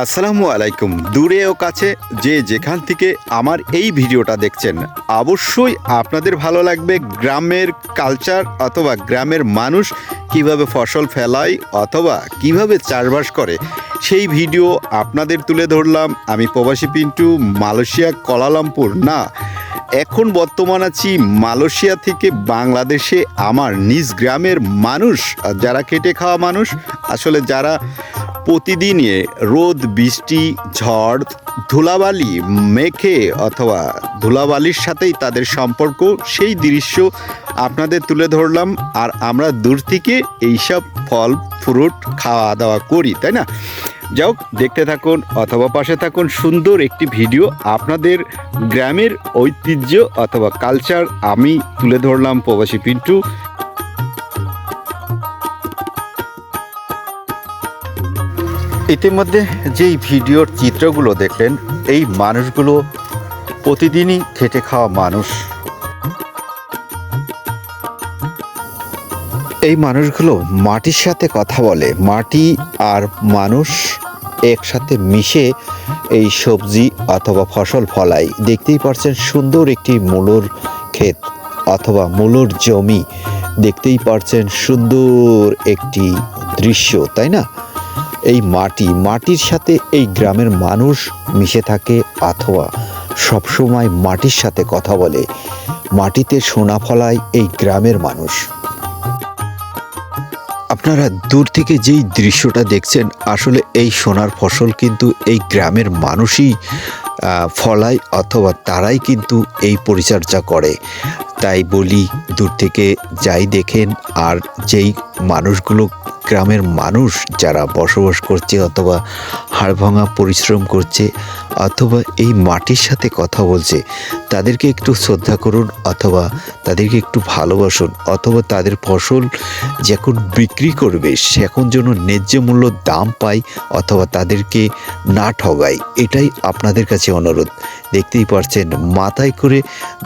আসসালামু আলাইকুম। দূরে ও কাছে যে যেখান থেকে আমার এই ভিডিওটা দেখছেন, অবশ্যই আপনাদের ভালো লাগবে গ্রামের কালচার অথবা গ্রামের মানুষ কীভাবে ফসল ফেলায় অথবা কীভাবে চাষবাস করে। সেই ভিডিও আপনাদের তুলে ধরলাম। আমি প্রবাসী পিন্টু, মালয়েশিয়া কলালামপুর না, এখন বর্তমান আছি মালয়েশিয়া থেকে বাংলাদেশে। আমার নিজ গ্রামের মানুষ, যারা খেটে খাওয়া মানুষ, আসলে যারা প্রতিদিনই রোদ, বৃষ্টি, ঝড়, ধুলাবালি মেখে অথবা ধুলাবালির সাথেই তাদের সম্পর্ক, সেই দৃশ্য আপনাদের তুলে ধরলাম। আর আমরা দূর থেকে এইসব ফল, ফ্রুট খাওয়া দাওয়া করি, তাই না? যাও দেখতে থাকুন অথবা পাশে থাকুন সুন্দর একটি ভিডিও। আপনাদের গ্রামের ঐতিহ্য অথবা কালচার আমি তুলে ধরলাম প্রবাসী পিন্টু। ইতিমধ্যে যেই ভিডিওর চিত্রগুলো দেখলেন, এই মানুষগুলো প্রতিদিনই খেটে খাওয়া মানুষ। এই মানুষগুলো মাটির সাথে কথা বলে। মাটি আর মানুষ একসাথে মিশে এই সবজি অথবা ফসল ফলায় দেখতেই পারছেন সুন্দর একটি মূলর ক্ষেত অথবা মূলর জমি। দেখতেই পারছেন সুন্দর একটি দৃশ্য, তাই না? এই মাটি, মাটির সাথে এই গ্রামের মানুষ মিশে থাকে অথবা সবসময় মাটির সাথে কথা বলে। মাটিতে সোনা ফলায় এই গ্রামের মানুষ। আপনারা দূর থেকে যেই দৃশ্যটা দেখছেন, আসলে এই সোনার ফসল কিন্তু এই গ্রামের মানুষই ফলায় অথবা তারাই কিন্তু এই পরিচর্যা করে। তাই বলি, দূর থেকে যাই দেখেন আর যেই মানুষগুলো গ্রামের মানুষ যারা বসবাস করছে অথবা হাড়ভাঙা পরিশ্রম করছে অথবা এই মাটির সাথে কথা বলছে, তাদেরকে একটু শ্রদ্ধা করুন অথবা তাদেরকে একটু ভালোবাসুন অথবা তাদের ফসল যখন বিক্রি করবে সেখন যেন ন্যায্য মূল্য দাম পায় অথবা তাদেরকে না ঠগায়, এটাই আপনাদের কাছে অনুরোধ। দেখতেই পারছেন, মাথায় করে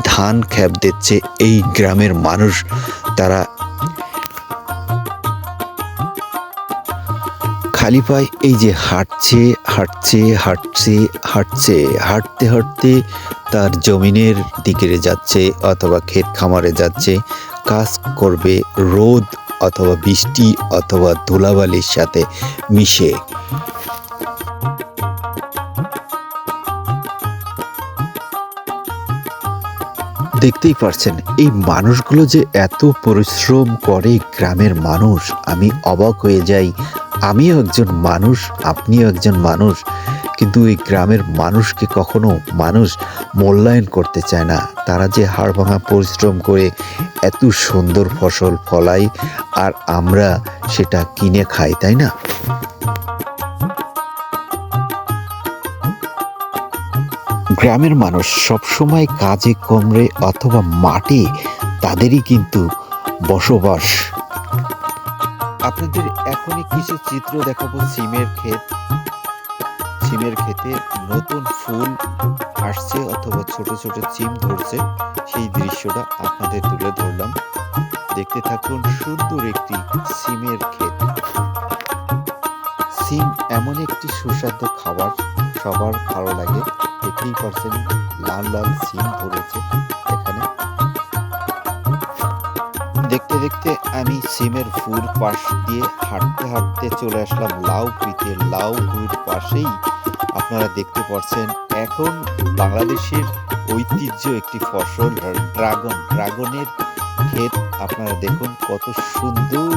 ধান খ্যাপ দিচ্ছে এই গ্রামের মানুষ, তারা খালি পায়ে এই যে হাঁটছে হাঁটছে হাঁটছে হাঁটছে, হাঁটতে হাঁটতে তার জমিনের দিকে যাচ্ছে অথবা ক্ষেত খামারে যাচ্ছে, কাজ করবে রোদ অথবা বৃষ্টি অথবা ধুলাবালির সাথে মিশে। দেখতেই পারছেন, এই মানুষগুলো যে এত পরিশ্রম করে গ্রামের মানুষ, আমি অবাক হয়ে যাই। আমিও একজন মানুষ, আপনিও একজন মানুষ, কিন্তু এই গ্রামের মানুষকে কখনো মানুষ মূল্যায়ন করতে চায় না। তারা যে হাড় ভাঙা পরিশ্রম করে এত সুন্দর ফসল ফলায় আর আমরা সেটা কিনে খাই, তাই না? গ্রামের মানুষ সবসময় কাজে, কমরে অথবা মাঠে তাদেরই কিন্তু বসবাস আপনাদের এখনই কিছু চিত্র দেখাবো সিমের ক্ষেত। সিমের ক্ষেতে নতুন ফুল আসছে অথবা ছোট ছোট চিম ধরছে। সেই দৃশ্যটা আপনাদের তুলে ধরলাম। দেখতে থাকুন সুন্দর একটি সিমের ক্ষেত। সিম এমন একটি সুস্বাদু খাবার, সবার ভালো লাগে। দেখতেই পারছেন, লাল লাল সিম ধরেছে এখানে। দেখতে দেখতে আমি সিমের ফুল পাশ দিয়ে হাঁটতে হাঁটতে চলে আসলাম লাউ পিতে লাউ গুড় পাশেই। আপনারা দেখতে পাচ্ছেন এখন বাংলাদেশের ঐতিহ্য একটি ফসল ড্রাগন। ড্রাগনের ক্ষেত আপনারা দেখুন কত সুন্দর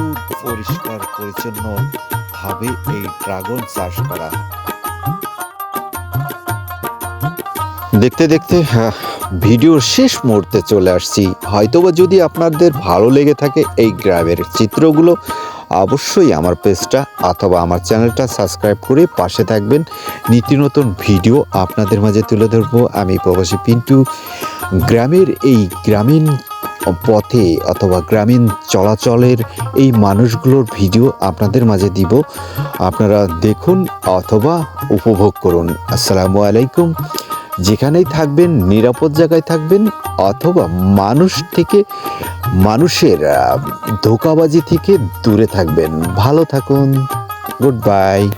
পরিষ্কার পরিচ্ছন্ন ভাবে এই ড্রাগন চাষ করা। দেখতে দেখতে আহ, ভিডিওর শেষ মুহূর্তে চলে আসছি। হয়তোবা যদি আপনাদের ভালো লেগে থাকে এই গ্রামের চিত্রগুলো, অবশ্যই আমার পেজটা অথবা আমার চ্যানেলটা সাবস্ক্রাইব করে পাশে থাকবেন। নিত্য নতুন ভিডিও আপনাদের মাঝে তুলে ধরবো। আমি প্রবাসী পিন্টু। গ্রামের এই গ্রামীণ পথে অথবা গ্রামীণ চলাচলের এই মানুষগুলোর ভিডিও আপনাদের মাঝে দিব। আপনারা দেখুন অথবা উপভোগ করুন। আসসালামু আলাইকুম। যেখানেই থাকবেন, নিরাপদ জায়গায় থাকবেন অথবা মানুষ থেকে, মানুষের ধোকাবাজি থেকে দূরে থাকবেন। ভালো থাকুন। Good bye.